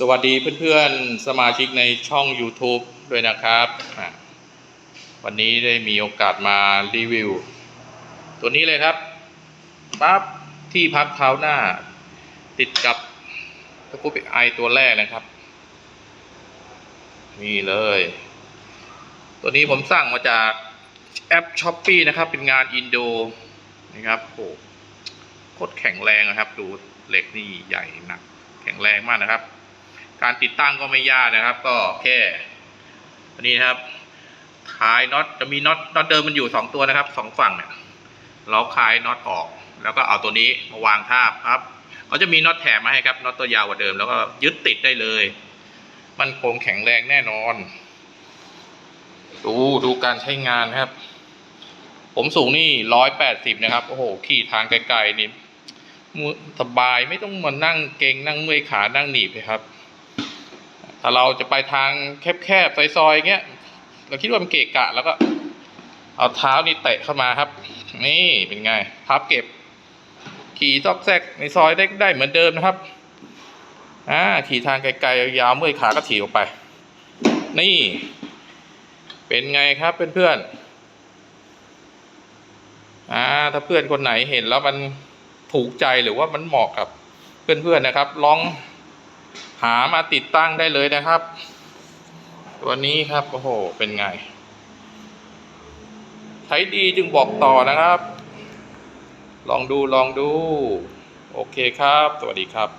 สวัสดีเพื่อนๆ สมาชิกในช่อง YouTube ด้วยนะครับ วันนี้ได้มีโอกาสมารีวิว ตัวนี้เลยครับปั๊บที่พักเท้าหน้า ติดกับตะกุบไอตัวแรกนะครับ นี่เลย ตัวนี้ผมสั่งมาจากแอปช้อปปีนะครับ เป็นงานอินโดนะครับโอ้โคตรแข็งแรงนะครับ ดูเหล็กนี่ใหญ่หนัก แข็งแรงมากนะครับ การติดตั้งก็ไม่ยากนะครับ ก็แค่อันนี้นะครับคลายน็อตจะมีน็อตน็อตเดิมมันอยู่สองตัวนะครับสองฝั่งเนี่ยเราคลายน็อตออก แล้วก็เอาตัวนี้มาวางทาบครับเขาจะมีน็อตแถมมาให้ครับน็อตตัวยาวกว่าเดิมแล้วก็ยึดติดได้เลย มันคงแข็งแรงแน่นอน ดูดูการใช้งานครับ ผมสูงนี่ร้อยแปดสิบนะครับ โอ้โห ขี่ทางไกลๆนี่สบายไม่ต้องมานั่งเกงนั่งเมื่อยขานั่งหนีบเลยครับ ถ้าเราจะไปทางแคบๆซอยๆเงี้ย เราคิดว่ามันเกะกะ แล้วก็ เอาเท้านี่เตะเข้ามาครับ นี่เป็นไงพับเก็บ ขี่ซอกแซกในซอยได้ได้เหมือนเดิมนะครับอ่าขี่ทางไกลๆยาวเมื่อยขาก็ถีบออกไป นี่ เป็นไงครับเพื่อนๆอ่าถ้าเพื่อนคนไหนเห็นแล้วมันถูกใจหรือว่ามันเหมาะกับเพื่อนๆนะครับ ลอง หามาติดตั้งได้เลยนะครับ ตัวนี้ครับโอ้โหเป็นไง ใช้ดีจึงบอกต่อนะครับ ลองดูลองดู โอเคครับ สวัสดีครับ